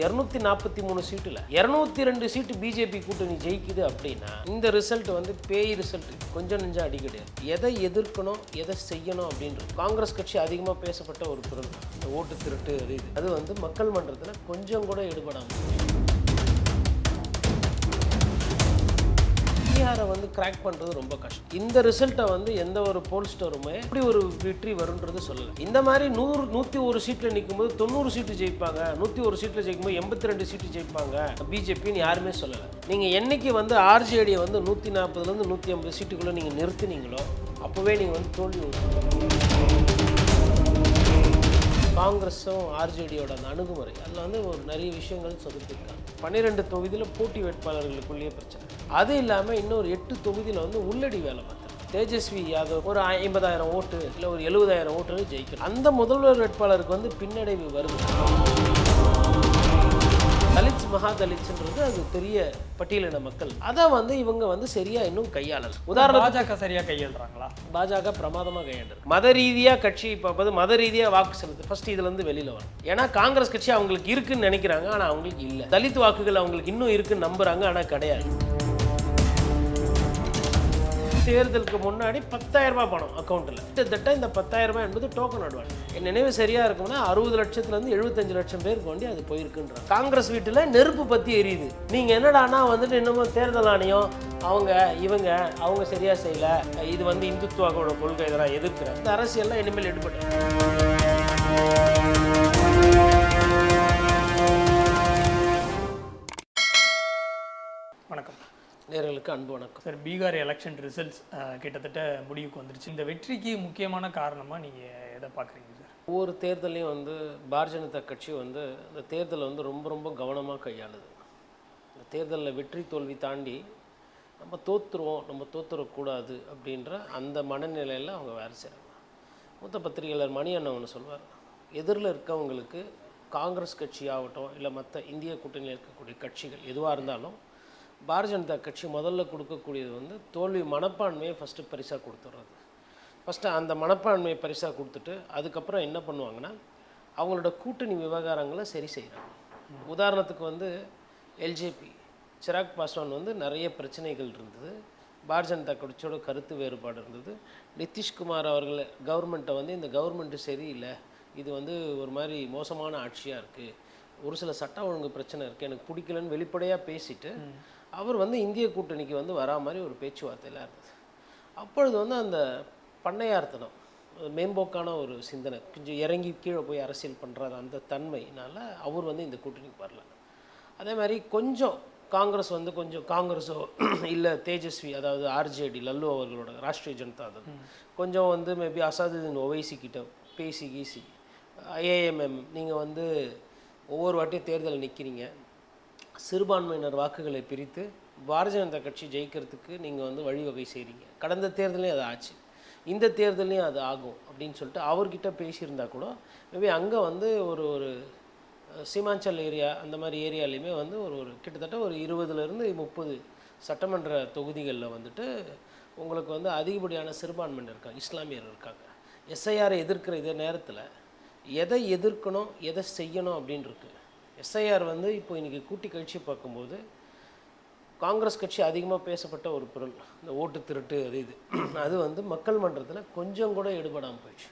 இரநூத்தி நாற்பத்தி மூணு சீட்டில். இரநூத்தி ரெண்டு சீட்டு பிஜேபி கூட்டணி ஜெயிக்குது அப்படின்னா இந்த ரிசல்ட் வந்து பேய் ரிசல்ட் கொஞ்சம் நெஞ்சம் அடிக்கடி. எதை எதிர்க்கணும் எதை செய்யணும் அப்படின்றது. காங்கிரஸ் கட்சி அதிகமாக பேசப்பட்ட ஒரு பொருள் இந்த ஓட்டு திருட்டு அது இது. அது வந்து மக்கள் மன்றத்தில் கொஞ்சம் கூட ஈடுபடாமல் பீகாரை வந்து கிராக் பண்ணுறது ரொம்ப கஷ்டம். இந்த ரிசல்ட்டை வந்து எந்த ஒரு போல் ஸ்டோருமே எப்படி ஒரு வெற்றி வரும்ன்றது சொல்லலை. இந்த மாதிரி நூறு நூற்றி ஒரு சீட்டில் நிற்கும்போது தொண்ணூறு சீட்டு ஜெயிப்பாங்க. நூற்றி ஒரு சீட்டில் ஜெயிக்கும்போது எண்பத்தி ரெண்டு சீட்டு ஜெயிப்பாங்க. பிஜேபின்னு யாருமே சொல்லலை. நீங்கள் என்னைக்கு வந்து ஆர்ஜேடியை வந்து நூற்றி நாற்பதுலேருந்து நூற்றி ஐம்பது சீட்டுக்குள்ளே நீங்கள் நிறுத்தினீங்களோ அப்போவே நீங்கள் வந்து தோல்வி காங்கிரஸும் ஆர்ஜேடியோட அந்த அணுகுமுறை. அதில் வந்து ஒரு நிறைய விஷயங்கள் சொதப்பிருக்காங்க பன்னிரெண்டு தொகுதியில் போட்டி வேட்பாளர்களுக்குள்ளேயே பிரச்சனை. அது இல்லாமல் இன்னொரு எட்டு தொகுதியில் வந்து உள்ளடி வேலை பார்த்தேன். தேஜஸ்வி யாதவ் ஒரு ஐம்பதாயிரம் ஓட்டு இல்லை ஒரு எழுபதாயிரம் ஓட்டு ஜெயிக்கணும். அந்த முதல்வர் வேட்பாளருக்கு வந்து பின்னடைவு வருது. தலித்ஸ் மகா தலித்ஸ்ன்றது அது பெரிய பட்டியலின மக்கள். அதை வந்து இவங்க வந்து சரியா இன்னும் கையாளல. உதாரணத்துக்கு பாஜக சரியா கையாளுறாங்களா? பாஜக பிரமாதமாக கையாண்டது மத ரீதியாக கட்சி இப்போ வந்து மத ரீதியாக வாக்கு செலுத்து ஃபர்ஸ்ட் இதுலேருந்து வெளியில் வரும் ஏன்னா காங்கிரஸ் கட்சி அவங்களுக்கு இருக்குன்னு நினைக்கிறாங்க ஆனால் அவங்களுக்கு இல்லை. தலித் வாக்குகள் அவங்களுக்கு இன்னும் இருக்குன்னு நம்புறாங்க ஆனால் கிடையாது. தேர்தலுக்கு முன்னாடி 10000 ரூபாய் பணம் அக்கௌண்ட்டில் கிட்டத்தட்ட இந்த 10000 ரூபாய் என்பது டோக்கன் அட்வான்ஸ் என் நினைவு சரியாக இருக்கும்னா அறுபது லட்சத்துலேருந்து எழுபத்தஞ்சு லட்சம் பேருக்கு வேண்டி அது போயிருக்குன்ற காங்கிரஸ் வீட்டில் நெருப்பு பற்றி எரியுது. நீங்கள் என்னடானா வந்துட்டு இன்னமும் தேர்தல் ஆணையம் அவங்க இவங்க அவங்க சரியாக செய்யல. இது வந்து இந்துத்துவாவோட கொள்கை இதெல்லாம் எதிர்க்கிற இந்த அரசியல்லாம் இனிமேல் எடுபட்டு நேர்களுக்கு அன்பு வணக்கம். சார் பீகார் எலெக்ஷன் ரிசல்ட்ஸ் கிட்டத்தட்ட முடிவுக்கு வந்துருச்சு. இந்த வெற்றிக்கு முக்கியமான காரணமா நீங்க எதை பார்க்குறீங்க சார்? ஒவ்வொரு தேர்தலையும் வந்து பாரதிய ஜனதா கட்சி வந்து அந்த தேர்தலை வந்து ரொம்ப ரொம்ப கவனமாக கையாளுது. இந்த தேர்தலில் வெற்றி தோல்வி தாண்டி நம்ம தோற்றுருவோம் நம்ம தோற்றுறக்கூடாது அப்படின்ற அந்த மனநிலையில் அவங்க வேலை செய்கிறாங்க மூத்த பத்திரிகையாளர் மணி அண்ணன் ஒன்று சொல்வார் எதிரில் இருக்கவங்களுக்கு காங்கிரஸ் கட்சி ஆகட்டும் இல்லை மற்ற இந்திய கூட்டணியில் இருக்கக்கூடிய கட்சிகள் எதுவாக இருந்தாலும் பாரதிய ஜனதா கட்சி முதல்ல கொடுக்கக்கூடியது வந்து தோல்வி மனப்பான்மையை ஃபஸ்ட்டு பரிசாக கொடுத்துட்றது ஃபஸ்ட்டு அந்த மனப்பான்மையை பரிசாக கொடுத்துட்டு அதுக்கப்புறம் என்ன பண்ணுவாங்கன்னா அவங்களோட கூட்டணி விவகாரங்களை சரி செய்கிறாங்க உதாரணத்துக்கு வந்து எல்ஜேபி சிராக் பாஸ்வான் வந்து நிறைய பிரச்சனைகள் இருந்தது. பாரதிய ஜனதா கட்சியோட கருத்து வேறுபாடு இருந்தது. நிதிஷ்குமார் அவர்கள் கவர்மெண்ட்டை வந்து இந்த கவர்மெண்ட்டு சரியில்லை. இது வந்து ஒரு மாதிரி மோசமான ஆட்சியாக இருக்குது ஒரு சில சட்ட ஒழுங்கு பிரச்சனை இருக்குது எனக்கு பிடிக்கலன்னு வெளிப்படையாக பேசிட்டு அவர் வந்து இந்திய கூட்டணிக்கு வந்து வரா மாதிரி ஒரு பேச்சுவார்த்தையில் இருந்தது. அப்பொழுது வந்து அந்த பண்ணையார்த்தனம் மேம்போக்கான ஒரு சிந்தனை கொஞ்சம் இறங்கி கீழே போய் அரசியல் பண்ணுற அந்த தன்மையினால அவர் வந்து இந்த கூட்டணிக்கு வரல. அதே மாதிரி கொஞ்சம் காங்கிரஸ் வந்து கொஞ்சம் காங்கிரஸோ இல்லை தேஜஸ்வி அதாவது ஆர்ஜேடி லல்லு அவர்களோட ராஷ்ட்ரிய ஜனதா தள் கொஞ்சம் வந்து மேபி அசாதுதீன் ஒவைசி கிட்ட பேசி கீசி ஏஎம்எம் நீங்கள் வந்து ஒவ்வொரு வாட்டியும் தேர்தல் நிற்கிறீங்க சிறுபான்மையினர் வாக்குகளை பிரித்து பாரதிய ஜனதா கட்சி ஜெயிக்கிறதுக்கு நீங்கள் வந்து வழிவகை செய்கிறீங்க கடந்த தேர்தலையும் அது ஆச்சு. இந்த தேர்தலையும் அது ஆகும் அப்படின்னு சொல்லிட்டு அவர்கிட்ட பேசியிருந்தா கூட மேபி அங்கே வந்து ஒரு ஒரு சீமாஞ்சல் ஏரியா அந்த மாதிரி ஏரியாலையுமே வந்து ஒரு ஒரு கிட்டத்தட்ட ஒரு இருபதுலேருந்து முப்பது சட்டமன்ற தொகுதிகளில் வந்துட்டு உங்களுக்கு வந்து அதிகப்படியான சிறுபான்மையினர் இருக்காங்க இஸ்லாமியர் இருக்காங்க. எஸ்ஐஆரை எதிர்க்கிற இதே நேரத்தில் எதை எதிர்க்கணும் எதை செய்யணும் அப்படின்னு இருக்குது எஸ்ஐஆர் வந்து இப்போ இன்றைக்கி கூட்டி கழிச்சு பார்க்கும்போது காங்கிரஸ் கட்சி அதிகமாக பேசப்பட்ட ஒரு பொருள் இந்த ஓட்டு திருட்டு அது இது. அது வந்து மக்கள் மன்றத்தில் கொஞ்சம் கூட ஈடுபடாமல் போயிடுச்சு.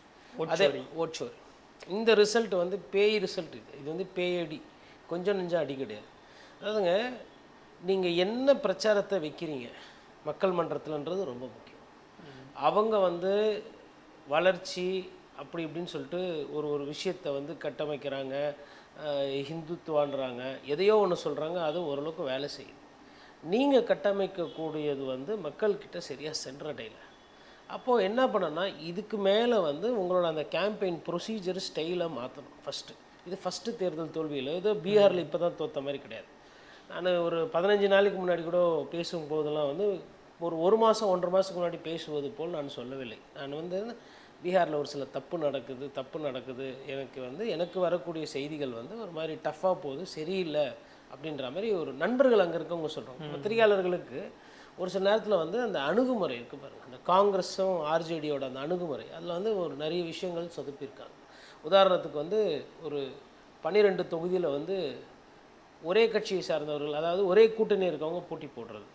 அதே ஓட்சோரி இந்த ரிசல்ட் வந்து பேய் ரிசல்ட் இது. இது வந்து பேயடி. கொஞ்சம் நெஞ்சம் அடி கிடையாது. அதாவதுங்க நீங்கள் என்ன பிரச்சாரத்தை வைக்கிறீங்க மக்கள் மன்றத்தில்ன்றது ரொம்ப முக்கியம். அவங்க வந்து வளர்ச்சி அப்படி இப்படின்னு சொல்லிட்டு ஒரு ஒரு விஷயத்தை வந்து கட்டமைக்கிறாங்க. ஹிந்துத்துவான்றாங்க. எதையோ ஒன்று சொல்கிறாங்க அது ஓரளவுக்கு வேலை செய்யுது நீங்கள் கட்டமைக்கக்கூடியது வந்து மக்கள்கிட்ட சரியாக சென்றடையல அப்போது என்ன பண்ணணும்னா இதுக்கு மேலே வந்து உங்களோட அந்த கேம்பெயின் ப்ரொசீஜர் ஸ்டைலை மாற்றணும் ஃபஸ்ட்டு இது ஃபஸ்ட்டு தேர்தல் தோல்வியில். ஏதோ பீகாரில் இப்போ தான் தோத்த மாதிரி கிடையாது. நான் ஒரு பதினஞ்சு நாளைக்கு முன்னாடி கூட பேசும்போதெல்லாம் வந்து ஒரு ஒரு மாதம் ஒன்றரை மாதத்துக்கு முன்னாடி பேசுவது போல் நான் சொல்லவில்லை. நான் வந்து பீகாரில் ஒரு சில தப்பு நடக்குது தப்பு நடக்குது. எனக்கு வந்து எனக்கு வரக்கூடிய செய்திகள் வந்து ஒரு மாதிரி டஃப்பாக போகுது சரியில்லை அப்படின்ற மாதிரி ஒரு நண்பர்கள் அங்கே இருக்கவங்க சொல்கிறாங்க பத்திரிகையாளர்களுக்கு ஒரு சில நேரத்தில் வந்து அந்த அணுகுமுறை இருக்குது பாருங்கள் அந்த காங்கிரஸும் ஆர்ஜேடியோட அந்த அணுகுமுறை. அதில் வந்து ஒரு நிறைய விஷயங்கள் சொதப்பியிருக்காங்க உதாரணத்துக்கு வந்து ஒரு பன்னிரெண்டு தொகுதியில் வந்து ஒரே கட்சியை சார்ந்தவர்கள் அதாவது ஒரே கூட்டணி இருக்கவங்க போட்டி போடுறது.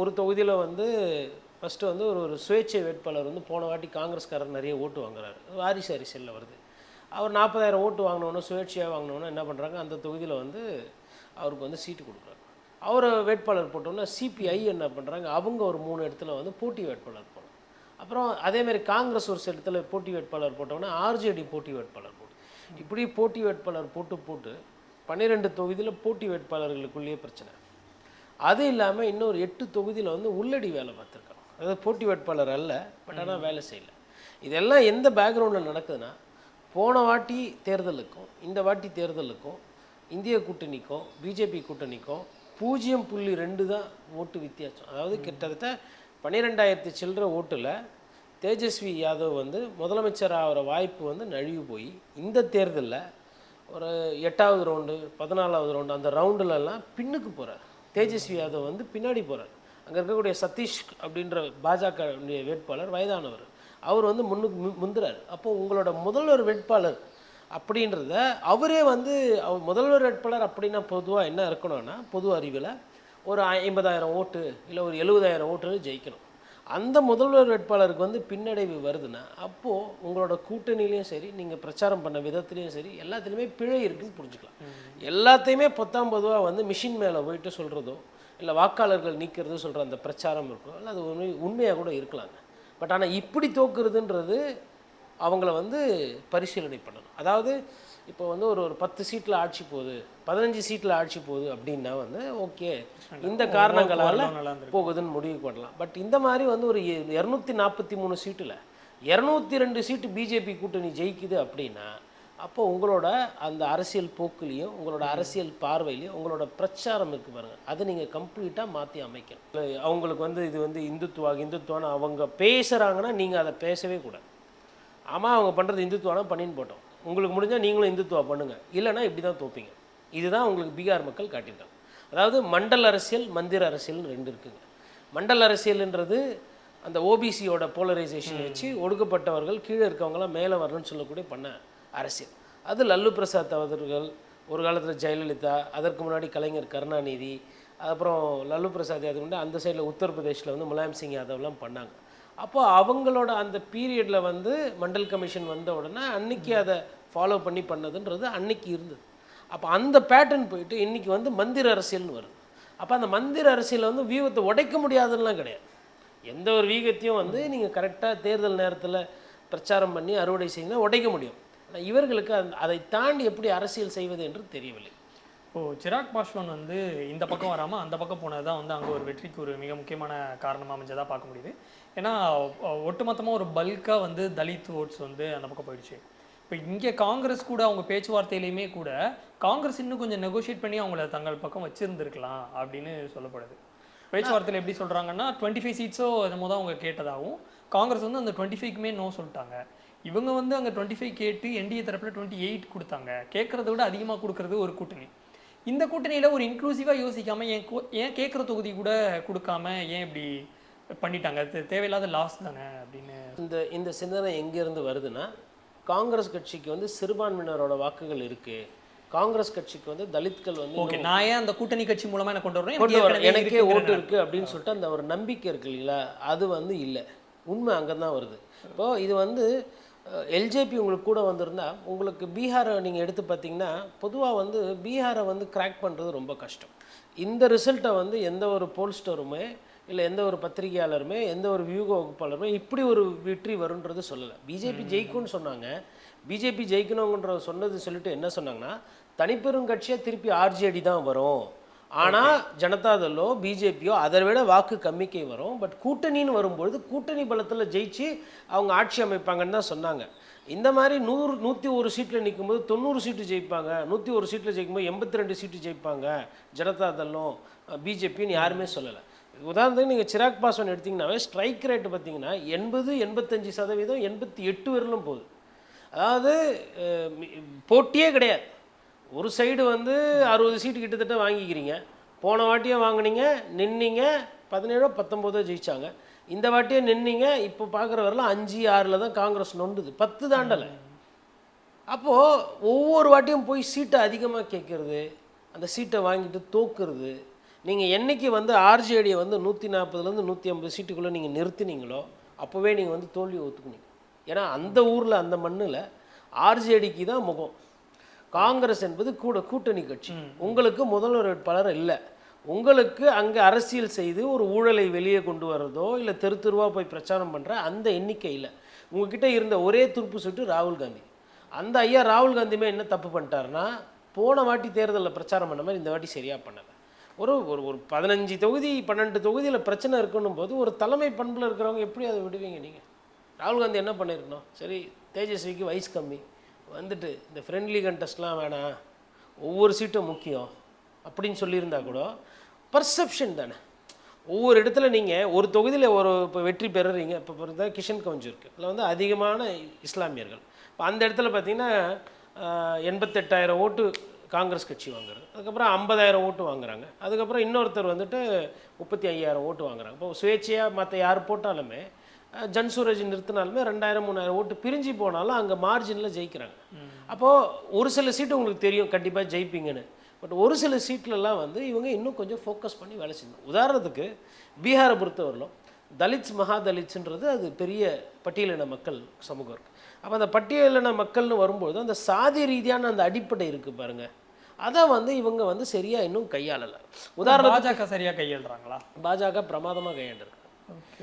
ஒரு தொகுதியில் வந்து ஃபஸ்ட்டு வந்து ஒரு ஒரு சுயேட்சை வேட்பாளர் வந்து போன வாட்டி காங்கிரஸ்காரர் நிறைய ஓட்டு வாங்குறாரு. வாரிசு அரசியலில் வருது. அவர் நாற்பதாயிரம் ஓட்டு வாங்கினோன்னு சுயேட்சையாக வாங்கினோன்னு என்ன பண்ணுறாங்க அந்த தொகுதியில் வந்து அவருக்கு வந்து சீட்டு கொடுக்குறாங்க அவரை வேட்பாளர் போட்டோன்னா சிபிஐ என்ன பண்ணுறாங்க அவங்க ஒரு மூணு இடத்துல வந்து போட்டி வேட்பாளர் போடுறாங்க அப்புறம் அதேமாதிரி காங்கிரஸ் ஒரு சில இடத்துல போட்டி வேட்பாளர் போட்டோன்னா ஆர்ஜேடி போட்டி வேட்பாளர் போட்டு இப்படி போட்டி வேட்பாளர் போட்டு போட்டு பன்னிரெண்டு தொகுதியில் போட்டி வேட்பாளர்களுக்குள்ளேயே பிரச்சனை. அது இல்லாமல் இன்னொரு எட்டு தொகுதியில் வந்து உள்ளடி வேலை பார்த்துருக்காங்க. அதாவது போட்டி வேட்பாளர் அல்ல பட் ஆனால் வேலை செய்யல. இதெல்லாம் எந்த பேக்ரவுண்டில் நடக்குதுன்னா போன வாட்டி தேர்தலுக்கும் இந்த வாட்டி தேர்தலுக்கும் இந்திய கூட்டணிக்கும் பிஜேபி கூட்டணிக்கும் பூஜ்ஜியம் புள்ளி ரெண்டு தான் ஓட்டு வித்தியாசம். அதாவது கிட்டத்தட்ட பன்னிரெண்டாயிரத்து சில்லற ஓட்டில் தேஜஸ்வி யாதவ் வந்து முதலமைச்சர் ஆகிற வாய்ப்பு வந்து நழுவி போய் இந்த தேர்தலில் ஒரு எட்டாவது ரவுண்டு பதினாலாவது ரவுண்டு அந்த ரவுண்டுலலாம் பின்னுக்கு போகிறார் தேஜஸ்வி யாதவ் வந்து பின்னாடி போகிறார் அங்கே இருக்கக்கூடிய சதீஷ் அப்படின்ற பாஜக வேட்பாளர் வயதானவர். அவர் வந்து முன்னுக்கு முந்துறார். அப்போ உங்களோட முதல்வர் வேட்பாளர் அப்படின்றத அவரே வந்து அவர் முதல்வர் வேட்பாளர் அப்படின்னா பொதுவாக என்ன இருக்கணும்னா பொது அறிவில் ஒரு ஐம்பதாயிரம் ஓட்டு இல்லை ஒரு எழுபதாயிரம் ஓட்டு ஜெயிக்கணும். அந்த முதல்வர் வேட்பாளருக்கு வந்து பின்னடைவு வருதுன்னா அப்போது உங்களோட கூட்டணியிலையும் சரி நீங்கள் பிரச்சாரம் பண்ண விதத்துலேயும் சரி எல்லாத்துலேயுமே பிழை இருக்குன்னு புரிஞ்சுக்கலாம். எல்லாத்தையுமே பத்தாம் பொதுவாக வந்து மிஷின் மேலே போயிட்டு சொல்கிறதோ இல்லை வாக்காளர்கள் நீக்கிறது சொல்கிற அந்த பிரச்சாரம் இருக்கும். இல்லை அது உண்மை உண்மையாக கூட இருக்கலாங்க. பட் ஆனால் இப்படி தோக்குறதுன்றது அவங்கள வந்து பரிசீலனை பண்ணணும். அதாவது இப்போ வந்து ஒரு ஒரு பத்து சீட்டில் ஆட்சி போகுது பதினஞ்சு சீட்டில் ஆட்சி போகுது அப்படின்னா வந்து ஓகே இந்த காரணங்களால் போகுதுன்னு முடிவு பண்ணலாம். பட் இந்த மாதிரி வந்து ஒரு இரநூத்தி நாற்பத்தி மூணு சீட்டில் இரநூத்தி ரெண்டு சீட்டு பிஜேபி கூட்டணி ஜெயிக்குது அப்படின்னா அப்போ உங்களோட அந்த அரசியல் போக்குலேயும் உங்களோட அரசியல் பார்வையிலையும் உங்களோட பிரச்சாரம் இருக்கு பாருங்க. அதை நீங்கள் கம்ப்ளீட்டாக மாற்றி அமைக்கணும். இல்ல, அவங்களுக்கு வந்து இது வந்து இந்துத்துவா இந்துத்துவான்னு அவங்க பேசுகிறாங்கன்னா நீங்கள் அதை பேசவே கூடாது. ஆமாம் அவங்க பண்ணுறது இந்துத்துவானா பண்ணின்னு போட்டோம். உங்களுக்கு முடிஞ்சால் நீங்களும் இந்துத்துவா பண்ணுங்கள் இல்லைன்னா இப்படி தான் தோப்பீங்க. இதுதான் உங்களுக்கு பீகார் மக்கள் காட்டியிருக்காங்க. அதாவது மண்டல் அரசியல் மந்திர அரசியல்னு ரெண்டு இருக்குங்க. மண்டல் அரசியல்ன்றது அந்த ஓபிசியோட போலரைசேஷன் வச்சு ஒடுக்கப்பட்டவர்கள் கீழே இருக்கவங்களாம் மேலே வரணும்னு சொல்லக்கூடிய பண்ண. அரசியல். அது லல்லு பிரசாத் அவர்கள் ஒரு காலத்தில் ஜெயலலிதா அதற்கு முன்னாடி கலைஞர் கருணாநிதி அப்புறம் லல்லு பிரசாத் யாதவ் வந்து அந்த சைடில் உத்தரப்பிரதேசில் வந்து முலாயம் சிங் யாதவ்லாம் பண்ணாங்க. அப்போ அவங்களோட அந்த பீரியடில் வந்து மண்டல் கமிஷன் வந்த உடனே அன்னைக்கு அதை ஃபாலோ பண்ணி பண்ணதுன்றது அன்னைக்கு இருந்தது. அப்போ அந்த பேட்டர்ன் போயிட்டு இன்னைக்கு வந்து மந்திர அரசியல்னு வருது. அப்போ அந்த மந்திர அரசியலை வந்து வியூகத்தை உடைக்க முடியாதுன்னெலாம் கிடையாது. எந்த ஒரு வீகத்தையும் வந்து நீங்கள் கரெக்டாக தேர்தல் நேரத்தில் பிரச்சாரம் பண்ணி அறுவடை செய்யணும் உடைக்க முடியும். இவர்களுக்கு அதை தாண்டி எப்படி அரசியல் செய்வது என்று தெரியவில்லை. ஓ சிராக் பாஸ்வான் வந்து இந்த பக்கம் வராமல் அந்த பக்கம் போனது தான் வந்து அங்கே ஒரு வெற்றிக்கு ஒரு மிக முக்கியமான காரணமாக அமைஞ்சதாக பார்க்க முடியுது. ஏன்னா ஒட்டுமொத்தமாக ஒரு பல்காக வந்து தலித் ஓட்ஸ் வந்து அந்த பக்கம் போயிடுச்சு. இப்போ இங்கே காங்கிரஸ் கூட அவங்க பேச்சுவார்த்தையிலையுமே கூட காங்கிரஸ் இன்னும் கொஞ்சம் நெகோஷியேட் பண்ணி அவங்கள தங்கள் பக்கம் வச்சுருந்துருக்கலாம் அப்படின்னு சொல்லப்படுது. பேச்சுவார்த்தையில் எப்படி சொல்கிறாங்கன்னா டுவெண்ட்டி ஃபைவ் சீட்ஸோ என்னமோ தான் அவங்க கேட்டதாகவும் காங்கிரஸ் வந்து அந்த டுவெண்ட்டி ஃபைவ்க்குமே நோ சொல்லிட்டாங்க. இவங்க வந்து அங்கே டுவெண்ட்டி ஃபைவ் கேட்டு என்டிஏ தரப்பில் டுவெண்ட்டி எயிட் கொடுத்தாங்க. கேட்குறத விட அதிகமாக கொடுக்கறது ஒரு கூட்டணி. இந்த கூட்டணியில் ஒரு இன்க்ளூசிவாக யோசிக்காம ஏன் ஏன் கேட்குற தொகுதி கூட கொடுக்காம ஏன் இப்படி பண்ணிட்டாங்க? அது தேவையில்லாத லாஸ் தானே அப்படின்னு. இந்த இந்த சிந்தனை எங்கேருந்து வருதுன்னா காங்கிரஸ் கட்சிக்கு வந்து சிறுபான்மையினரோட வாக்குகள் இருக்கு. காங்கிரஸ் கட்சிக்கு வந்து தலித்கள் வந்து ஓகே நான் ஏன் அந்த கூட்டணி கட்சி மூலமா என்ன கொண்டு வரேன் கொண்டு எனக்கு வர ஏற்கனவே எனக்கே ஓட்டு இருக்கு அப்படின்னு சொல்லிட்டு அந்த ஒரு நம்பிக்கை இருக்கு இல்லைங்களா? அது வந்து இல்லை. உண்மை அங்கே தான் வருது. இப்போ இது வந்து எல்ஜேபி உங்களுக்கு கூட வந்திருந்தா உங்களுக்கு பீகாரை நீங்கள் எடுத்து பார்த்தீங்கன்னா பொதுவாக வந்து பீகாரை வந்து கிராக் பண்ணுறது ரொம்ப கஷ்டம். இந்த ரிசல்ட்டை வந்து எந்த ஒரு போல்ஸ்டருமே இல்லை எந்த ஒரு பத்திரிகையாளருமே எந்த ஒரு வியூக வகுப்பாளருமே இப்படி ஒரு வெற்றி வரும்ன்றது சொல்லலை. பிஜேபி ஜெயிக்கும்னு சொன்னாங்க. பிஜேபி ஜெயிக்கணுங்கன்ற சொன்னது சொல்லிட்டு என்ன சொன்னாங்கன்னா தனிப்பெரும் கட்சியாக திருப்பி ஆர்ஜேடி தான் வரும். ஆனால் ஜனதாதளோ பிஜேபியோ அதை விட வாக்கு கம்மிக்கை வரும். பட் கூட்டணின்னு வரும்பொழுது கூட்டணி பலத்தில் ஜெயிச்சு அவங்க ஆட்சி அமைப்பாங்கன்னு தான் சொன்னாங்க. இந்த மாதிரி நூறு நூற்றி ஒரு சீட்டில் நிற்கும்போது தொண்ணூறு சீட்டு ஜெயிப்பாங்க. நூற்றி ஒரு சீட்டில் ஜெயிக்கும்போது எண்பத்தி ரெண்டு சீட்டு ஜெயிப்பாங்க. ஜனதாதளம் பிஜேபின்னு யாருமே சொல்லலை. உதாரணத்துக்கு நீங்கள் சிராக் பாஸ்வான் எடுத்தீங்கன்னாவே ஸ்ட்ரைக் ரேட் பார்த்தீங்கன்னா எண்பது எண்பத்தஞ்சு சதவீதம் எண்பத்தி எட்டு வரலும் போகுது. அதாவது போட்டியே கிடையாது. ஒரு சைடு வந்து அறுபது சீட்டு கிட்டத்தட்ட வாங்கிக்கிறீங்க. போன வாட்டியும் வாங்கினீங்க நின்னீங்க பதினேழோ பத்தொம்போதோ ஜெயிச்சாங்க. இந்த வாட்டியே நின்னீங்க இப்போ பார்க்குற வரலாம் அஞ்சு ஆறில் தான் காங்கிரஸ் நொண்டுது பத்து தாண்டலை. அப்போது ஒவ்வொரு வாட்டியும் போய் சீட்டை அதிகமாக கேட்குறது அந்த சீட்டை வாங்கிட்டு தோக்குறது நீங்கள் என்னைக்கு வந்து ஆர்ஜேடியை வந்து நூற்றி நாற்பதுலேருந்து நூற்றி ஐம்பது சீட்டுக்குள்ளே நீங்கள் நிறுத்தினீங்களோ அப்போவே நீங்கள் வந்து தோல்வியை ஒத்துக்குனீங்க. ஏன்னா அந்த ஊரில் அந்த மண்ணில் ஆர்ஜேடிக்கு தான் முகம். காங்கிரஸ் என்பது கூட கூட்டணி கட்சி. உங்களுக்கு முதல்வர் வேட்பாளர் இல்லை. உங்களுக்கு அங்கே அரசியல் செய்து ஒரு ஊழலை வெளியே கொண்டு வர்றதோ இல்லை தெரு தெருவா போய் பிரச்சாரம் பண்ணுற அந்த எண்ணிக்கையில் உங்ககிட்ட இருந்த ஒரே துருப்பு சுட்டு ராகுல் காந்தி. அந்த ஐயா ராகுல் காந்தியுமே என்ன தப்பு பண்ணிட்டாருன்னா போன வாட்டி தேர்தலில் பிரச்சாரம் பண்ண மாதிரி இந்த வாட்டி சரியாக பண்ணலை. ஒரு ஒரு ஒரு பதினஞ்சு தொகுதி பன்னெண்டு தொகுதியில் பிரச்சனை இருக்கணும் போது ஒரு தலைமை பண்பில் இருக்கிறவங்க எப்படி அதை விடுவீங்க நீங்கள் ராகுல் காந்தி என்ன பண்ணியிருக்கணும் சரி தேஜஸ்விக்கு வயசு கம்மி. வந்துட்டு இந்த ஃப்ரெண்ட்லி கண்டஸ்ட்லாம் வேணாம். ஒவ்வொரு சீட்டும் முக்கியம். அப்படின்னு சொல்லியிருந்தா கூட பர்செப்ஷன் தானே. ஒவ்வொரு இடத்துல நீங்கள் ஒரு தொகுதியில் ஒரு இப்போ வெற்றி பெறுறீங்க. இப்போ பார்த்தா கிஷன் கவுஞ்சு இருக்குது அதில் வந்து அதிகமான இஸ்லாமியர்கள். இப்போ அந்த இடத்துல பார்த்தீங்கன்னா எண்பத்தெட்டாயிரம் ஓட்டு காங்கிரஸ் கட்சி வாங்குறது. அதுக்கப்புறம் ஐம்பதாயிரம் ஓட்டு வாங்குறாங்க. அதுக்கப்புறம் இன்னொருத்தர் வந்துட்டு முப்பத்தி ஐயாயிரம் ஓட்டு வாங்குறாங்க. இப்போ சுயேட்சையாக மற்ற யார் போட்டாலுமே ஜன்சூரஜ் நிறுத்தினாலுமே ரெண்டாயிரம் மூணாயிரம் ஓட்டு பிரிஞ்சு போனாலும் அங்கே மார்ஜினில் ஜெயிக்கிறாங்க. அப்போது ஒரு சில சீட்டு உங்களுக்கு தெரியும் கண்டிப்பாக ஜெயிப்பீங்கன்னு. பட் ஒரு சில சீட்லலாம் வந்து இவங்க இன்னும் கொஞ்சம் ஃபோக்கஸ் பண்ணி வேலை செய்யணும். உதாரணத்துக்கு பீகாரை பொறுத்தவரையிலும் தலித்ஸ் மகா தலித்ஸ்ன்றது அது பெரிய பட்டியலின மக்கள் சமூகம் இருக்குது அப்போ அந்த பட்டியலின மக்கள்னு வரும்போது அந்த சாதி ரீதியான அந்த அடிப்படை இருக்குது பாருங்கள் அதை வந்து இவங்க வந்து சரியாக இன்னும் கையாளலை. உதாரணம் பாஜக சரியா கையாளுறாங்களா? பாஜக பிரமாதமாக கையாண்டிருக்கு.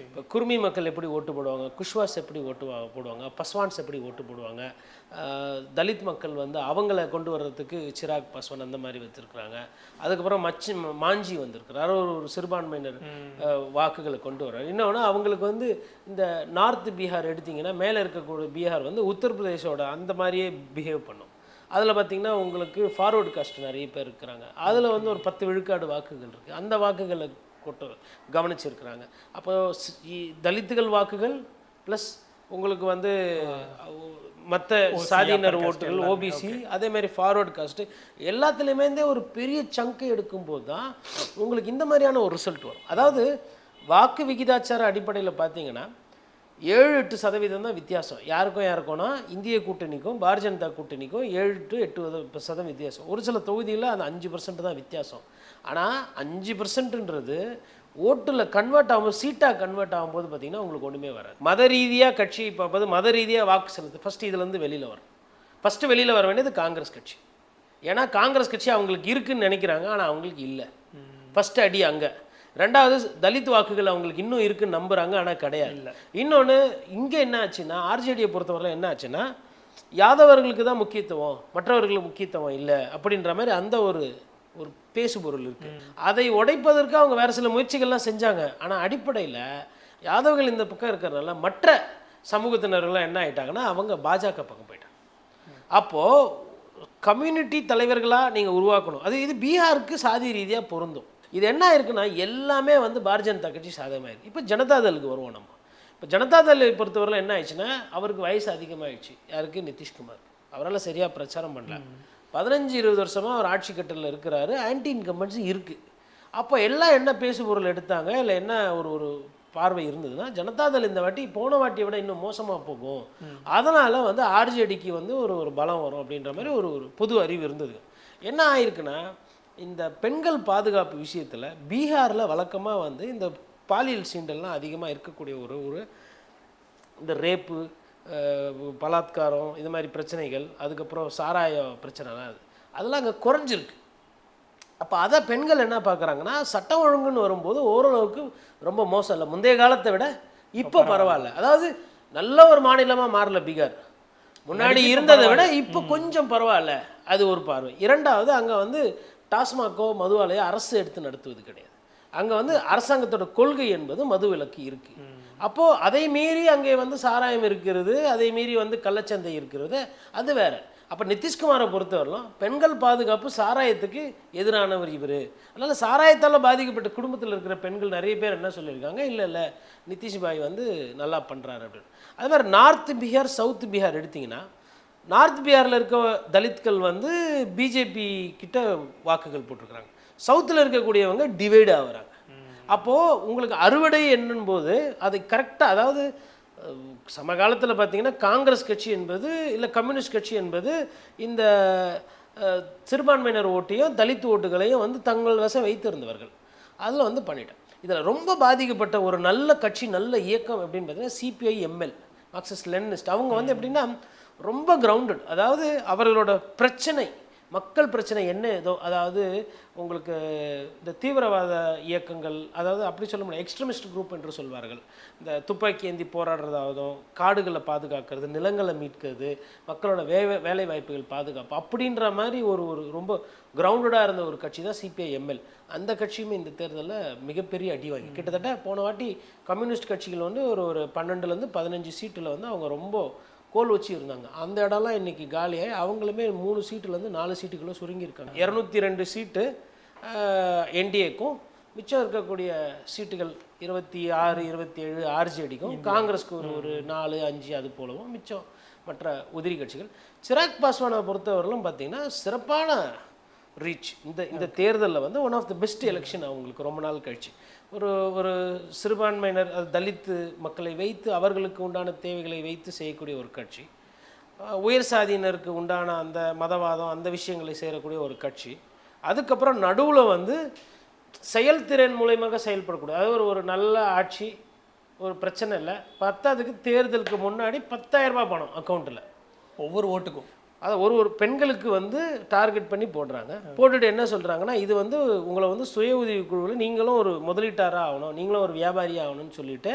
இப்போ குர்மி மக்கள் எப்படி ஓட்டு போடுவாங்க? குஷ்வாஸ் எப்படி ஓட்டு போடுவாங்க? பஸ்வான்ஸ் எப்படி ஓட்டு போடுவாங்க? தலித் மக்கள் வந்து அவங்கள கொண்டு வர்றதுக்கு சிராக் பஸ்வான் அந்த மாதிரி வச்சுருக்குறாங்க. அதுக்கப்புறம் மச்சி மாஞ்சி வந்திருக்கிறார். ஒரு ஒரு சிறுபான்மையினர் வாக்குகளை கொண்டு வர்றாரு. இன்னொன்று அவங்களுக்கு வந்து இந்த நார்த் பீகார் எடுத்தீங்கன்னா மேலே இருக்கக்கூடிய பீகார் வந்து உத்தரப்பிரதேசோட அந்த மாதிரியே பிஹேவ் பண்ணும். அதில் பார்த்தீங்கன்னா உங்களுக்கு ஃபார்வர்டு காஸ்ட் நிறைய பேர் இருக்கிறாங்க. அதில் வந்து ஒரு பத்து விழுக்காடு வாக்குகள் இருக்குது அந்த வாக்குகளை கொட்டு கவனிச்சிருக்கிறாங்க. அப்போ தலித்துகள் வாக்குகள் ப்ளஸ் உங்களுக்கு வந்து மற்ற சாதியினர் ஓட்டுகள் ஓபிசி அதே மாதிரி ஃபார்வர்டு காஸ்ட்டு எல்லாத்துலேயுமே ஒரு பெரிய சங்கு எடுக்கும்போது தான் உங்களுக்கு இந்த மாதிரியான ஒரு ரிசல்ட் வரும். அதாவது வாக்கு விகிதாச்சார அடிப்படையில் பார்த்தீங்கன்னா ஏழு எட்டு சதவீதம் தான் வித்தியாசம். யாருக்கும் யாருக்கும்னா இந்திய கூட்டணிக்கும் பாரதிய ஜனதா கூட்டணிக்கும் ஏழு டு எட்டு வத- சதம் வித்தியாசம். ஒரு சில தொகுதியில் அந்த அஞ்சு பர்சன்ட் தான் வித்தியாசம். ஆனால் அஞ்சு பர்சன்ட்ன்றது ஓட்டில் கன்வெர்ட் ஆகும்போது சீட்டாக கன்வெர்ட் ஆகும்போது பார்த்தீங்கன்னா உங்களுக்கு ஒன்றுமே வராது. மத ரீதியாக கட்சி பார்ப்பது மத ரீதியாக வாக்கு செலுத்து ஃபஸ்ட்டு இதுலேருந்து வெளியில் வரும். ஃபஸ்ட்டு வெளியில் வர வேண்டியது காங்கிரஸ் கட்சி. ஏன்னா காங்கிரஸ் கட்சி அவங்களுக்கு இருக்குன்னு நினைக்கிறாங்க ஆனால் அவங்களுக்கு இல்லை. ஃபஸ்ட்டு அடி அங்கே. ரெண்டாவது தலித் வாக்குகள் அவங்களுக்கு இன்னும் இருக்குன்னு நம்புறாங்க ஆனால் கிடையாது. இல்ல. இன்னொன்று இங்கே என்ன ஆச்சுன்னா ஆர்ஜேடியை பொறுத்தவரை என்ன ஆச்சுன்னா யாதவர்களுக்கு தான் முக்கியத்துவம் மற்றவர்களுக்கு முக்கியத்துவம் இல்லை அப்படின்ற மாதிரி அந்த ஒரு ஒரு பேசுபொருள் இருக்கு. அதை உடைப்பதற்கு அவங்க வேற சில முயற்சிகள்லாம் செஞ்சாங்க. ஆனால் அடிப்படையில் யாதவர்கள் இந்த பக்கம் இருக்கிறதுனால மற்ற சமூகத்தினர்கள்லாம் என்ன ஆயிட்டாங்கன்னா அவங்க பாஜக பக்கம் போயிட்டாங்க. அப்போது கம்யூனிட்டி தலைவர்களாக நீங்கள் உருவாக்கணும். அது இது பீகாருக்கு சாதி ரீதியாக பொருந்தும். இது என்ன இருக்குன்னா எல்லாமே வந்து பாரதிய ஜனதா கட்சி சாதகமாக இருக்கு இப்போ ஜனதாதளுக்கு வருவோம் நம்ம. இப்போ ஜனதாதளை பொறுத்தவரையில் என்ன ஆயிடுச்சுன்னா அவருக்கு வயசு அதிகமாகிடுச்சு யாருக்கு? நிதிஷ்குமார் அவரால் சரியாக பிரச்சாரம் பண்ணல. பதினஞ்சு இருபது வருஷமாக அவர் ஆட்சி கட்டலில் இருக்கிறாரு. ஆன்டி இன்கம்பன்ஸ் இருக்குது அப்போ எல்லாம் என்ன பேசு பொருள் எடுத்தாங்க? இல்லை என்ன ஒரு ஒரு பார்வை இருந்ததுன்னா ஜனதாதள் இந்த வாட்டி போன வாட்டியை விட இன்னும் மோசமாக போகும். அதனால் வந்து ஆர்ஜேடிக்கு வந்து ஒரு ஒரு பலம் வரும் அப்படின்ற மாதிரி ஒரு ஒரு பொது அறிவு இருந்தது. என்ன ஆயிருக்குன்னா இந்த பெண்கள் பாதுகாப்பு விஷயத்தில் பீகாரில் வழக்கமாக வந்து இந்த பாலியல் சீண்டல்லாம் அதிகமாக இருக்கக்கூடிய ஒரு ஒரு இந்த ரேப்பு பலாத்காரம் இது மாதிரி பிரச்சனைகள் அதுக்கப்புறம் சாராய பிரச்சனைலாம் அது. அதெல்லாம் அங்கே குறைஞ்சிருக்கு. அப்போ அதை பெண்கள் என்ன பார்க்குறாங்கன்னா சட்டம் ஒழுங்குன்னு வரும்போது ஓரளவுக்கு ரொம்ப மோசம் இல்லை. முந்தைய காலத்தை விட இப்போ பரவாயில்ல. அதாவது நல்ல ஒரு மாநிலமாக மாறல பீகார். முன்னாடி இருந்ததை விட இப்போ கொஞ்சம் பரவாயில்ல. அது ஒரு பார்வை. இரண்டாவது அங்கே வந்து டாஸ்மாகோ மதுவாலையோ அரசு எடுத்து நடத்துவது கிடையாது. அங்கே வந்து அரசாங்கத்தோட கொள்கை என்பது மது விலக்கு இருக்கு அப்போது அதை மீறி அங்கே வந்து சாராயம் இருக்கிறது அதை மீறி வந்து கள்ளச்சந்தை இருக்கிறது அது வேறு. அப்போ நிதிஷ்குமாரை பொறுத்தவரையிலும் பெண்கள் பாதுகாப்பு சாராயத்துக்கு எதிரானவர் இவர். அதனால் சாராயத்தால் பாதிக்கப்பட்ட குடும்பத்தில் இருக்கிற பெண்கள் நிறைய பேர் என்ன சொல்லியிருக்காங்க? இல்லை இல்லை நிதிஷ் பாய் வந்து நல்லா பண்ணுறாரு அப்படின்னு. அது மாதிரி நார்த் பீகார் சவுத் பீகார் எடுத்திங்கன்னா நார்த் பீகாரில் இருக்க தலித்கள் வந்து பிஜேபி கிட்ட வாக்குகள் போட்டிருக்கிறாங்க. சவுத்தில் இருக்கக்கூடியவங்க டிவைடு ஆகுறாங்க. அப்போது உங்களுக்கு அறுவடை என்னும் போது அதை கரெக்டாக அதாவது சமகாலத்தில் பார்த்தீங்கன்னா காங்கிரஸ் கட்சி என்பது இல்லை கம்யூனிஸ்ட் கட்சி என்பது இந்த சிறுபான்மையினர் ஓட்டையும் தலித் ஓட்டுகளையும் வந்து தங்கள் வசம் வைத்திருந்தவர்கள். அதில் வந்து பண்ணிட்டேன். இதில் ரொம்ப பாதிக்கப்பட்ட ஒரு நல்ல கட்சி நல்ல இயக்கம் அப்படின்னு பார்த்தீங்கன்னா சிபிஐ எம்எல் மார்க்சிஸ்ட் லெனினிஸ்ட் அவங்க வந்து எப்படின்னா ரொம்ப கிரவுண்டட் அதாவது அவர்களோட பிரச்சனை மக்கள் பிரச்சனை என்ன ஏதோ அதாவது உங்களுக்கு இந்த தீவிரவாத இயக்கங்கள் அதாவது அப்படி சொல்ல முடியாது எக்ஸ்ட்ரமிஸ்ட் குரூப் என்று சொல்வார்கள். இந்த துப்பாக்கி ஏந்தி போராடுறதாவதும் காடுகளை பாதுகாக்கிறது நிலங்களை மீட்கிறது மக்களோட வே வேலை வாய்ப்புகள் பாதுகாப்பு அப்படின்ற மாதிரி ஒரு ஒரு ரொம்ப கிரவுண்டடாக இருந்த ஒரு கட்சி தான் சிபிஐ எம்எல் அந்த கட்சியுமே இந்த தேர்தலில் மிகப்பெரிய அடி வாங்கி. கிட்டத்தட்ட போன வாட்டி கம்யூனிஸ்ட் கட்சிகள் வந்து ஒரு ஒரு பன்னெண்டுலேருந்து பதினஞ்சு சீட்டில் வந்து அவங்க ரொம்ப கோல் வச்சு இருந்தாங்க. அந்த இடம்லாம் இன்னைக்கு காலியாகி அவங்களுமே மூணு சீட்டுலேருந்து நாலு சீட்டுக்குள்ள சுருங்கியிருக்காங்க. இரநூத்தி ரெண்டு சீட்டு என்டிஏக்கும் மிச்சம் இருக்கக்கூடிய சீட்டுகள் இருபத்தி ஆறு இருபத்தி ஏழு ஆர்ஜேடிக்கும் காங்கிரஸ்க்கு ஒரு ஒரு நாலு அஞ்சு அது போலவும் மிச்சம் மற்ற உதிரி கட்சிகள். சிராக் பாஸ்வானை பொறுத்தவரையிலும் பார்த்தீங்கன்னா சிறப்பான ரீச் இந்த இந்த தேர்தலில் வந்து one of the best election அவங்களுக்கு ரொம்ப நாள் கழிச்சு. ஒரு ஒரு சிறுபான்மையினர் அது தலித்து மக்களை வைத்து அவர்களுக்கு உண்டான தேவைகளை வைத்து செய்யக்கூடிய ஒரு கட்சி. உயர் சாதியினருக்கு உண்டான அந்த மதவாதம் அந்த விஷயங்களை செய்யக்கூடிய ஒரு கட்சி. அதுக்கப்புறம் நடுவில் வந்து செயல்திறன் மூலயமாக செயல்படக்கூடிய அதாவது ஒரு ஒரு நல்ல ஆட்சி ஒரு பிரச்சனை இல்லை. பத்தாவதுக்கு தேர்தலுக்கு முன்னாடி 10000 ரூபாய் பணம் அக்கௌண்ட்டில் ஒவ்வொரு ஓட்டுக்கும். அதை ஒரு ஒரு பெண்களுக்கு வந்து டார்கெட் பண்ணி போடுறாங்க. போட்டுட்டு என்ன சொல்கிறாங்கன்னா இது வந்து உங்களை வந்து சுய உதவி குழுவில் நீங்களும் ஒரு முதலீட்டாராக ஆகணும் நீங்களும் ஒரு வியாபாரியாக ஆகணும்னு சொல்லிட்டு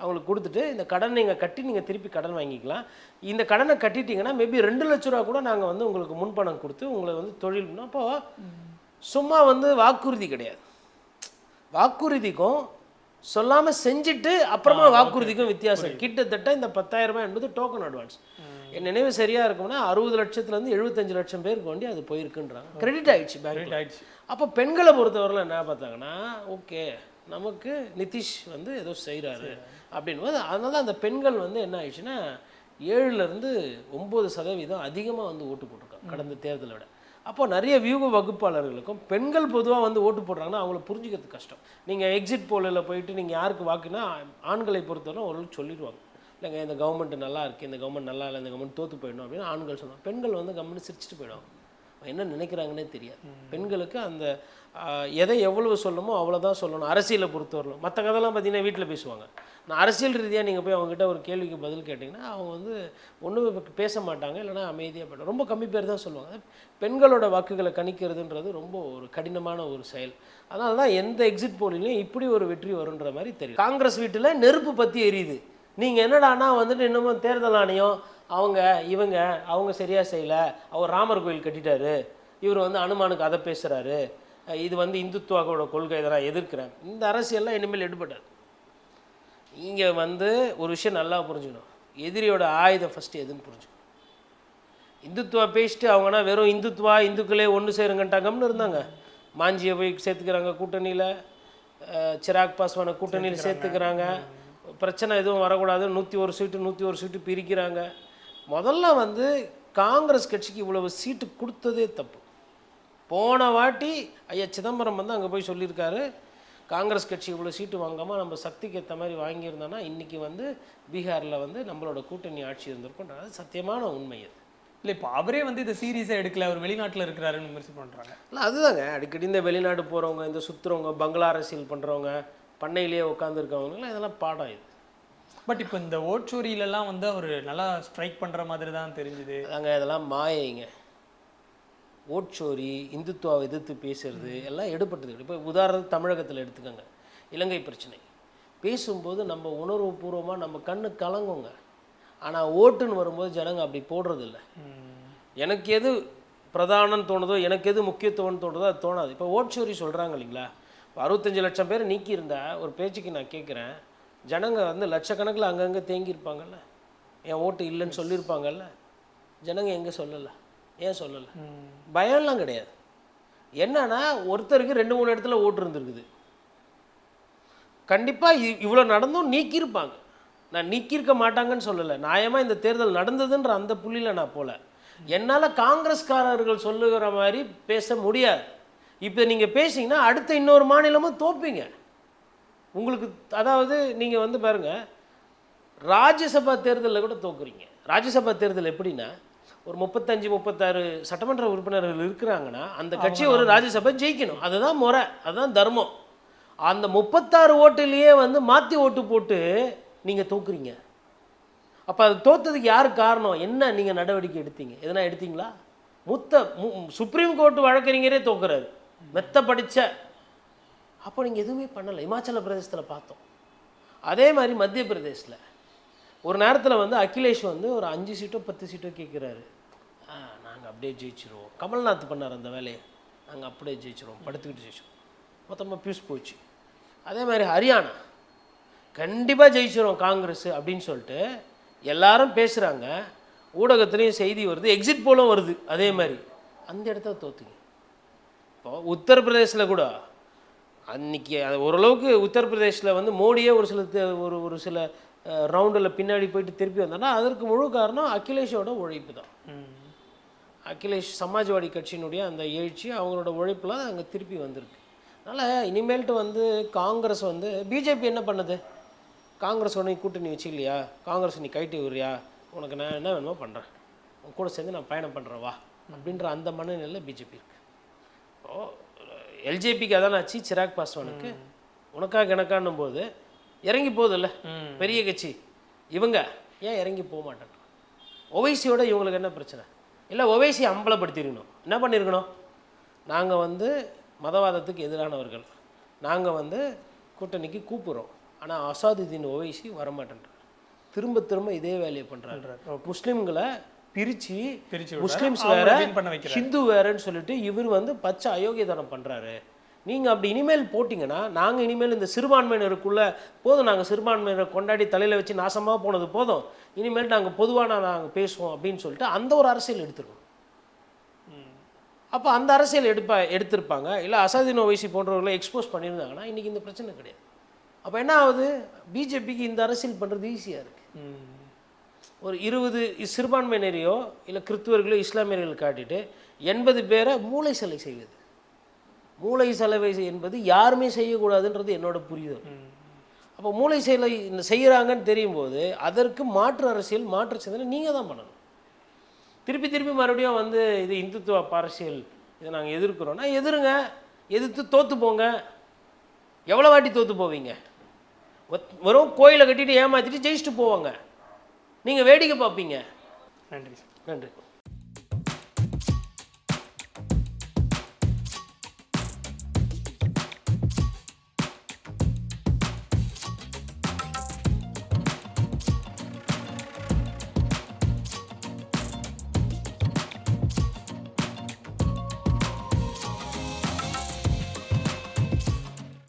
அவங்களுக்கு கொடுத்துட்டு இந்த கடன் நீங்கள் கட்டி நீங்கள் திருப்பி கடன் வாங்கிக்கலாம். இந்த கடனை கட்டிட்டீங்கன்னா மேபி ரெண்டு லட்ச ரூபா கூட நாங்கள் வந்து உங்களுக்கு முன்பணம் கொடுத்து உங்களை வந்து தொழில் பண்ணோம். அப்போ சும்மா வந்து வாக்குறுதி கிடையாது. வாக்குறுதிக்கும் சொல்லாமல் செஞ்சுட்டு அப்புறமா வாக்குறுதிக்கும் வித்தியாசம். கிட்டத்தட்ட இந்த 10000 ரூபாய் என்பது டோக்கன் அட்வான்ஸ் என் நினைவு சரியா இருக்கும்னா அறுபது லட்சத்துலேருந்து எழுபத்தஞ்சு லட்சம் பேருக்கு வேண்டி அது போயிருக்குன்றாங்க. கிரெடிட் ஆயிடுச்சு பேங்க் ஆயிடுச்சு. அப்போ பெண்களை பொறுத்தவரையில் என்ன பார்த்தாங்கன்னா ஓகே நமக்கு நிதிஷ் வந்து ஏதோ செய்கிறாரு அப்படின்போது அதனால தான் அந்த பெண்கள் வந்து என்ன ஆயிடுச்சுன்னா ஏழுலேருந்து ஒம்பது சதவீதம் அதிகமாக வந்து ஓட்டு போட்டிருக்காங்க கடந்த தேர்தலை விட. அப்போ நிறைய வியூக வகுப்பாளர்களுக்கும் பெண்கள் பொதுவாக வந்து ஓட்டு போடுறாங்கன்னா அவங்கள புரிஞ்சுக்கிறது கஷ்டம். நீங்கள் எக்ஸிட் போலில் போயிட்டு நீங்கள் யாருக்கு வாக்குனா ஆண்களை பொறுத்தவரை ஓரளவுக்கு சொல்லிடுவாங்க. இல்லைங்க இந்த கவர்மெண்ட் நல்லா இருக்குது இந்த கவர்மெண்ட் நல்லா இல்லை இந்த கவர்மெண்ட் தோற்று போயிடும் அப்படின்னு ஆண்கள் சொல்லுவாங்க பெண்கள் வந்து கவர்மெண்ட் சிரிச்சிட்டு போயிடுவாங்க. என்ன நினைக்கிறாங்கன்னே தெரியாது. பெண்களுக்கு அந்த எதை எவ்வளவு சொல்லணுமோ அவ்வளோதான் சொல்லணும் அரசியலை பொறுத்தவரையிலும் மற்ற கதைலாம் பார்த்தீங்கன்னா வீட்டில் பேசுவாங்க. நான் அரசியல் ரீதியாக நீங்கள் போய் அவங்ககிட்ட ஒரு கேள்விக்கு பதில் கேட்டிங்கன்னா அவங்க வந்து ஒன்றும் பேச மாட்டாங்க இல்லைன்னா அமைதியாக போய்டும் ரொம்ப கம்மி பேர் தான் சொல்லுவாங்க. பெண்களோட வாக்குகளை கணிக்கிறதுன்றது ரொம்ப ஒரு கடினமான ஒரு செயல். அதனால தான் எந்த எக்ஸிட் போலிலையும் இப்படி ஒரு வெற்றி வருன்ற மாதிரி தெரியும். காங்கிரஸ் வீட்டில் நெருப்பு பற்றி எரியுது. நீங்கள் என்னடானா வந்துட்டு இன்னமும் தேர்தல் ஆணையம் அவங்க இவங்க அவங்க சரியாக செய்யலை. அவர் ராமர் கோயில் கட்டிட்டாரு. இவர் வந்து அனுமானுக்கு அதை பேசுகிறாரு இது வந்து இந்துத்துவாவோட கொள்கை இதை நான் எதிர்க்கிறேன். இந்த அரசியல்லாம் இனிமேல் எடுபடாது. இங்கே வந்து ஒரு விஷயம் நல்லா புரிஞ்சுக்கணும். எதிரியோட ஆயுதம் ஃபஸ்ட்டு எதுன்னு புரிஞ்சுக்கணும். இந்துத்துவா பேசிட்டு அவங்கன்னா வெறும் இந்துத்துவா இந்துக்களே ஒன்று சேருங்கன்ட்டாங்கன்னு இருந்தாங்க. மாஞ்சியை போய் சேர்த்துக்கிறாங்க கூட்டணியில். சிராக் பாஸ்வானை கூட்டணியில் சேர்த்துக்கிறாங்க. பிரச்சனை எதுவும் வரக்கூடாது. நூற்றி ஒரு சீட்டு நூற்றி ஒரு சீட்டு பிரிக்கிறாங்க. முதல்ல வந்து காங்கிரஸ் கட்சிக்கு இவ்வளவு சீட்டு கொடுத்ததே தப்பு. போன வாட்டி ஐயா சிதம்பரம் வந்து அங்கே போய் சொல்லியிருக்காரு காங்கிரஸ் கட்சி இவ்வளோ சீட்டு வாங்காமல் நம்ம சக்திக்கு ஏற்ற மாதிரி வாங்கியிருந்தோன்னா இன்றைக்கி வந்து பீகாரில் வந்து நம்மளோட கூட்டணி ஆட்சி இருந்திருக்கும்ன்றது சத்தியமான உண்மை அது. இல்லை இப்போ அவரே வந்து இதை சீரியஸாக எடுக்கல. அவர் வெளிநாட்டில் இருக்கிறாருன்னு விமர்சனம் பண்ணுறாங்க இல்லை அதுதாங்க. அடிக்கடி இந்த வெளிநாடு போகிறவங்க இந்த சுற்றுறவங்க பங்களா அரசியல் பண்ணுறவங்க பண்ணையிலேயே உட்காந்துருக்கவங்களாம் இதெல்லாம் பாடம் இது. பட் இப்போ இந்த ஓட்சோரியிலலாம் வந்து அவர் நல்லா ஸ்ட்ரைக் பண்ணுற மாதிரி தான் தெரிஞ்சுது. அதாங்க இதெல்லாம் மாயைங்க. ஓட்சோரி இந்துத்துவாவை எதிர்த்து பேசுறது எல்லாம் எடுபட்டது. இப்போ உதாரணத்துக்கு தமிழகத்தில் எடுத்துக்கோங்க. இலங்கை பிரச்சனை. பேசும்போது நம்ம உணர்வுபூர்வமாக நம்ம கண்ணு கலங்குங்க. ஆனால் ஓட்டுன்னு வரும்போது ஜனங்க அப்படி போடுறதில்ல. எனக்கு எது பிரதானம்னு தோணுதோ எனக்கு எது முக்கியத்துவம்னு தோணுதோ அது தோணாது. இப்போ ஓட்சோரி சொல்கிறாங்க இல்லைங்களா? அறுபத்தஞ்சு லட்சம் பேர் நீக்கியிருந்தா ஒரு பேச்சுக்கு நான் கேட்குறேன் ஜனங்க வந்து லட்சக்கணக்கில் அங்கங்கே தேங்கியிருப்பாங்கல்ல? என் ஓட்டு இல்லைன்னு சொல்லியிருப்பாங்கல்ல? ஜனங்க எங்கே சொல்லலை? ஏன் சொல்லலை? பயம்லாம் கிடையாது. என்னன்னா ஒருத்தருக்கு ரெண்டு மூணு இடத்துல ஓட்டு இருந்திருக்குது. கண்டிப்பாக இவ்வளோ நடந்தும் நீக்கியிருப்பாங்க. நான் நீக்கியிருக்க மாட்டாங்கன்னு சொல்லலை. நியாயமாக இந்த தேர்தல் நடந்ததுன்ற அந்த புள்ளியில் நான் போல. என்னால் காங்கிரஸ்காரர்கள் சொல்லுகிற மாதிரி பேச முடியாது. இப்போ நீங்கள் பேசிங்கன்னா அடுத்த இன்னொரு மாநிலமும் தோப்பீங்க. உங்களுக்கு அதாவது நீங்கள் வந்து பாருங்கள் ராஜ்யசபா தேர்தலில் கூட தோக்குறீங்க. ராஜ்யசபா தேர்தல் எப்படின்னா ஒரு முப்பத்தஞ்சு முப்பத்தாறு சட்டமன்ற உறுப்பினர்கள் இருக்கிறாங்கன்னா அந்த கட்சி ஒரு ராஜ்யசபை ஜெயிக்கணும். அதுதான் முறை அதுதான் தர்மம். அந்த முப்பத்தாறு ஓட்டுலேயே வந்து மாற்றி ஓட்டு போட்டு நீங்கள் தூக்குறீங்க. அப்போ அது தோத்ததுக்கு யார் காரணம்? என்ன நீங்கள் நடவடிக்கை எடுத்தீங்க? எதனா எடுத்தீங்களா? முத்த மு- சுப்ரீம் கோர்ட் வழக்கறிஞரே தோக்குறாரு. மெத்த படிச்ச அப்போ நீங்கள் எதுவுமே பண்ணலை. இமாச்சல பிரதேசத்தில் பார்த்தோம். அதே மாதிரி மத்திய பிரதேசில் ஒரு நேரத்தில் வந்து அகிலேஷ் வந்து ஒரு அஞ்சு சீட்டோ பத்து சீட்டோ கேட்குறாரு நாங்கள் அப்படியே ஜெயிச்சிருவோம். கமல்நாத் பண்ணார் அந்த வேலையை. நாங்கள் அப்படியே ஜெயிச்சிருவோம். படுத்துக்கிட்டு ஜெயிச்சிருவோம். மொத்தமாக பியூஸ் போச்சு. அதே மாதிரி ஹரியானா. கண்டிப்பாக ஜெயிச்சிரும் காங்கிரஸ் அப்படின்னு சொல்லிட்டு எல்லாரும் பேசுகிறாங்க ஊடகத்துலேயும் செய்தி வருது. எக்ஸிட் போலும் வருது. அதே மாதிரி. அந்த இடத்த தோத்துங்க. இப்போ உத்தரப்பிரதேசில் கூட அன்னைக்கு அது ஓரளவுக்கு உத்தரப்பிரதேசில் வந்து மோடியே ஒரு சில ஒரு ஒரு சில ரவுண்டில் பின்னாடி போயிட்டு திருப்பி வந்தோன்னா அதற்கு முழு காரணம் அகிலேஷோட உழைப்பு தான். அகிலேஷ் சமாஜ்வாடி கட்சியினுடைய அந்த எழுச்சி அவங்களோட உழைப்பில் அங்கே திருப்பி வந்திருக்கு. அதனால் இனிமேல்ட்டு வந்து காங்கிரஸ் வந்து பிஜேபி என்ன பண்ணுது? காங்கிரஸ் உடனே கூட்டணி வச்சுக்கலையா? காங்கிரஸ் நீ கைட்டு விடுறியா? உனக்கு நான் என்ன வேணுமோ பண்ணுறேன் உன் கூட சேர்ந்து நான் பயணம் பண்ணுறேன் வா. அப்படின்ற அந்த மனநிலையில் பிஜேபி இருக்குது இப்போது எல்ஜேபிக்கு அதான் ஆச்சு சிராக் பாஸ்வானுக்கு உனக்காக எனக்கான்னும் போது இறங்கி போகுதுல்ல. பெரிய கட்சி. இவங்க ஏன் இறங்கி போக மாட்டேன் ஒவைசியோட இவங்களுக்கு என்ன பிரச்சனை? இல்லை ஒவைசி அம்பலப்படுத்திருக்கணும். என்ன பண்ணியிருக்கணும் நாங்கள் வந்து மதவாதத்துக்கு எதிரானவர்கள். நாங்கள் வந்து கூட்டணிக்கு கூப்பிட்றோம். ஆனால் அசாதுதீன் ஒவைசி வரமாட்டேன்றார். திரும்ப திரும்ப இதே வேலையை பண்ணுறாரு. முஸ்லீம்களை பிரித்து பிரிச்சு விடுறாரு. முஸ்லீம்ஸ் வேற பண்ண வைக்கிறாரு. ஹிந்து வேறன்னு சொல்லிட்டு இவர் வந்து பச்சை அயோக்கியதனம் பண்ணுறாரு நீங்கள் அப்படி இனிமேல் போட்டிங்கன்னா நாங்கள் இனிமேல் இந்த சிறுபான்மையினருக்குள்ள போதும் நாங்கள் சிறுபான்மையினரை கொண்டாடி தலையில் வச்சு நாசமாக போனது போதும். இனிமேல் நாங்கள் பொதுவான நாங்கள் பேசுவோம் அப்படின்னு சொல்லிட்டு அந்த ஒரு அரசியல் எடுத்துருக்கோம். அப்போ அந்த அரசியல் எடுப்பா எடுத்திருப்பாங்க. இல்லை அசாதீன் ஓவைசி போன்றவர்களை எக்ஸ்போஸ் பண்ணியிருந்தாங்கன்னா இன்றைக்கி இந்த பிரச்சனை கிடையாது. அப்போ என்ன ஆகுது? பிஜேபிக்கு இந்த அரசியல் பண்ணுறது ஈஸியாக இருக்குது. ஒரு இருபது சிறுபான்மையினரையோ இல்லை கிறிஸ்துவர்களோ இஸ்லாமியர்கள் காட்டிட்டு எண்பது பேரை மூளை சிலை செய்வது. மூளை செலவை என்பது யாருமே செய்யக்கூடாதுன்றது என்னோட புரிதல். அப்போ மூளை சிலை செய்கிறாங்கன்னு தெரியும் போது அதற்கு மாற்று அரசியல் மாற்று சிந்தனை நீங்கள் தான் பண்ணணும். திருப்பி திருப்பி மறுபடியும் வந்து இது இந்துத்துவ அரசியல் இதை நாங்கள் எதிர்க்கிறோன்னா எதிருங்க எதிர்த்து தோற்று போங்க. எவ்வளோ வாட்டி தோற்று போவீங்க? வெறும் கோயிலை கட்டிட்டு ஏமாற்றிட்டு ஜெயிச்சுட்டு போவாங்க. நீங்கள் வேடிக்கை பார்ப்பீங்க. நன்றி சார். நன்றி.